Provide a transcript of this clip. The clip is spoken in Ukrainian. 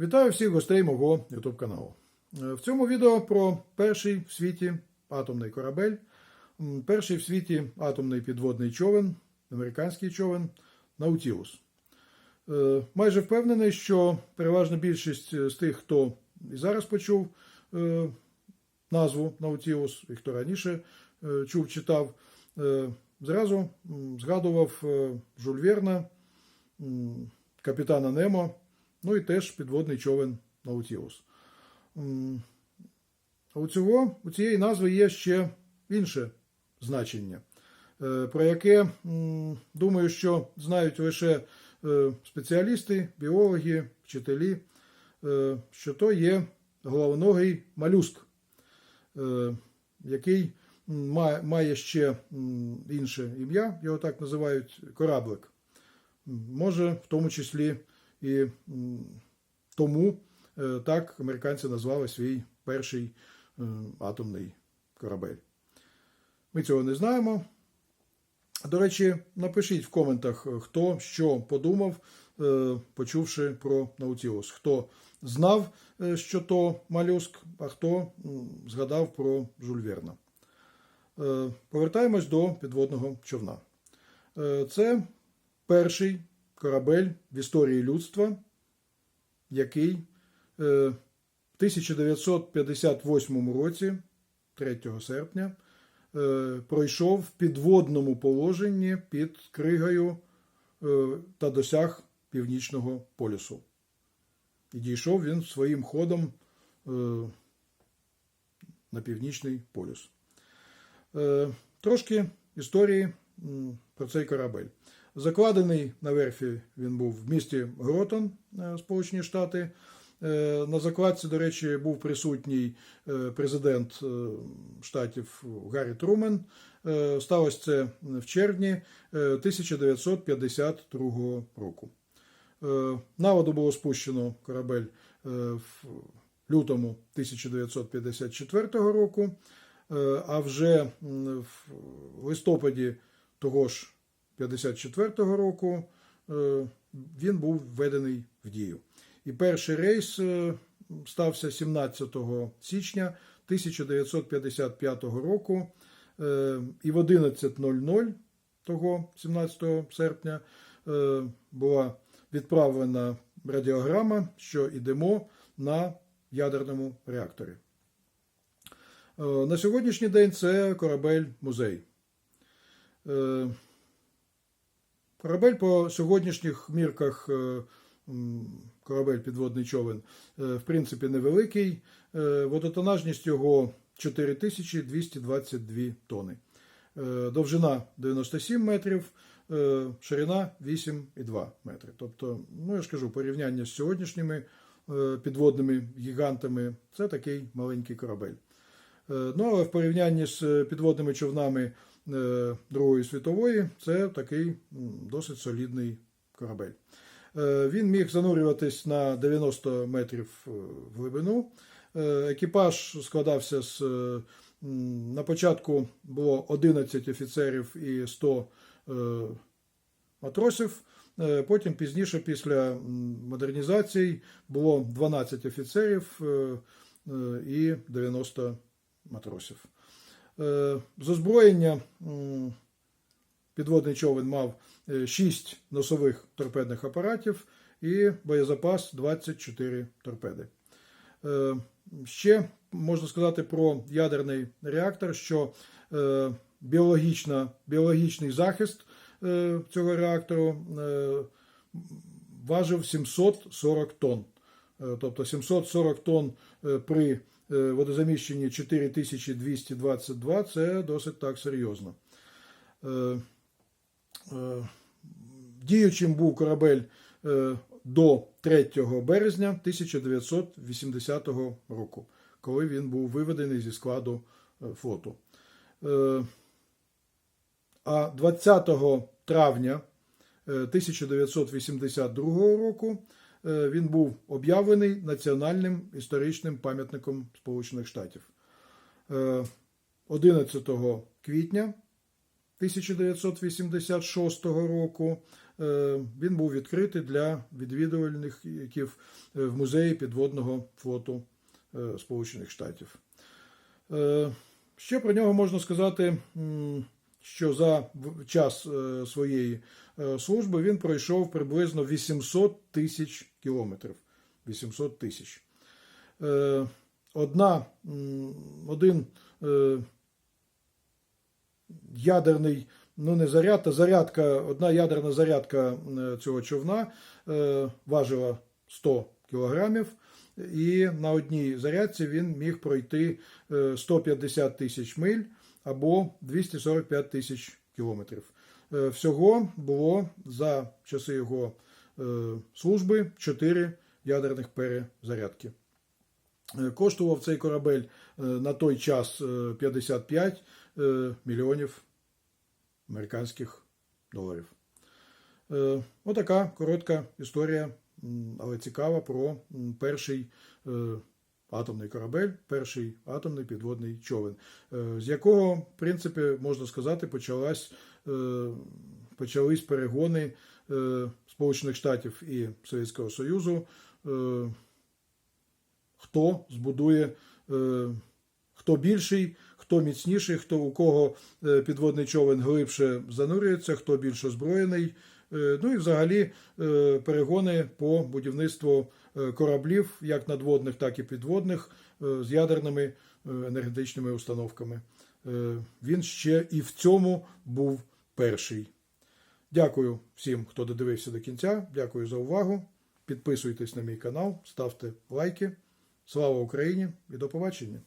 Вітаю всіх гостей мого YouTube каналу. Е, В цьому відео про перший в світі атомний корабель, перший в світі атомний підводний човен, американський човен Наутілус. Е, Майже впевнений, що переважна більшість з тих, хто і зараз почув е, назву Наутілус, і хто раніше е, чув, читав, е, зразу згадував е, Жюль Верна, капітана Немо, ну і теж підводний човен Наутілус. У, цього, у цієї назви є ще інше значення, е, про яке, думаю, що знають лише е, спеціалісти, біологи, вчителі, е, що то є головоногий малюск, який має ще інше ім'я, його так називають кораблик. Може, в тому числі і тому е, так американці назвали свій перший е, атомний корабель. Ми цього не знаємо. До речі, напишіть в коментах, е, хто що подумав, почувши про Наутілус. Хто знав, що то малюск, а хто згадав про Жюль Верна. Повертаємось до підводного човна. Це перший корабель в історії людства, який е, в 1958 році, 3 серпня, е, пройшов в підводному положенні під кригою е, та досяг північного полюсу. І дійшов він своїм ходом на північний полюс. Трошки історії про цей корабель. Закладений на верфі він був в місті Гротон, е, Сполучені Штати. Е, На закладці, до речі, був присутній е, президент штатів Гаррі Трумен. Сталося це в червні е, 1952 року. На воду було спущено корабель в лютому 1954 року, а вже в листопаді того ж 54 року е, він був введений в дію. І перший рейс е, стався 17 січня 1955 року, е, і в 11.00 того 17 серпня була відправлена радіограма, що йдемо на ядерному реакторі. На сьогоднішній день це корабель-музей. Е, Корабель по сьогоднішніх мірках, е, корабель підводний човен, е, в принципі, невеликий. Е, Водотонажність його 4222 тони. Довжина 97 метрів, ширина 8,2 метри. Тобто, ну я ж кажу, порівняння з сьогоднішніми підводними гігантами це такий маленький корабель. Ну, але в порівнянні з підводними човнами Другої світової, це такий досить солідний корабель. Е, Він міг занурюватись на 90 метрів е, в глибину. Е, Екіпаж складався з е, на початку було 11 офіцерів і 100 е, матросів. Е, Потім пізніше, після м, модернізацій, було 12 офіцерів е, е, і 90 матросів. Е, З озброєння підводний човен мав 6 носових торпедних апаратів і боєзапас 24 торпеди. Е, Ще можна сказати про ядерний реактор, що е, біологічна, біологічний захист е, цього реактору е, важив 740 тонн. Е, Тобто 740 тонн е, при е, водозаміщенні 4222 це досить так серйозно. Е, е, Діючим був корабель до 3 березня 1980 року, коли він був виведений зі складу флоту. А 20 травня е, 1982 року він був об'явлений національним історичним пам'ятником Сполучених Штатів. Е, 11 квітня 1986 року е, він був відкритий для відвідувальників е, в музеї підводного флоту е, Сполучених Штатів. Е, Ще про нього можна сказати, що за час е, своєї е, служби він пройшов приблизно 800 тисяч кілометрів. 800 тисяч. Е, Одна, один е, ядерний, ну не заряд, а зарядка, одна ядерна зарядка е, цього човна е, важила 100 кілограмів, і на одній зарядці він міг пройти е, 150 тисяч миль або 245 тисяч кілометрів. Е, Всього було за часи його е, служби 4 ядерних перезарядки. Е, Коштував цей корабель на той час е, 55 е, мільйонів американських доларів. Отака коротка історія, але цікава про перший атомний корабель, перший атомний підводний човен, з якого, в принципі, можна сказати, почалась, почались перегони е, Сполучених Штатів і Совєтського Союзу. е, Хто збудує, е, хто більший, хто міцніший, хто у кого е, підводний човен глибше занурюється, хто більш озброєний. Е, Ну і взагалі е, перегони по будівництву е, кораблів, як надводних, так і підводних, е, з ядерними е, енергетичними установками. Е, Він ще і в цьому був перший. Дякую всім, хто додивився до кінця. Дякую за увагу. Підписуйтесь на мій канал, ставте лайки. Слава Україні і до побачення!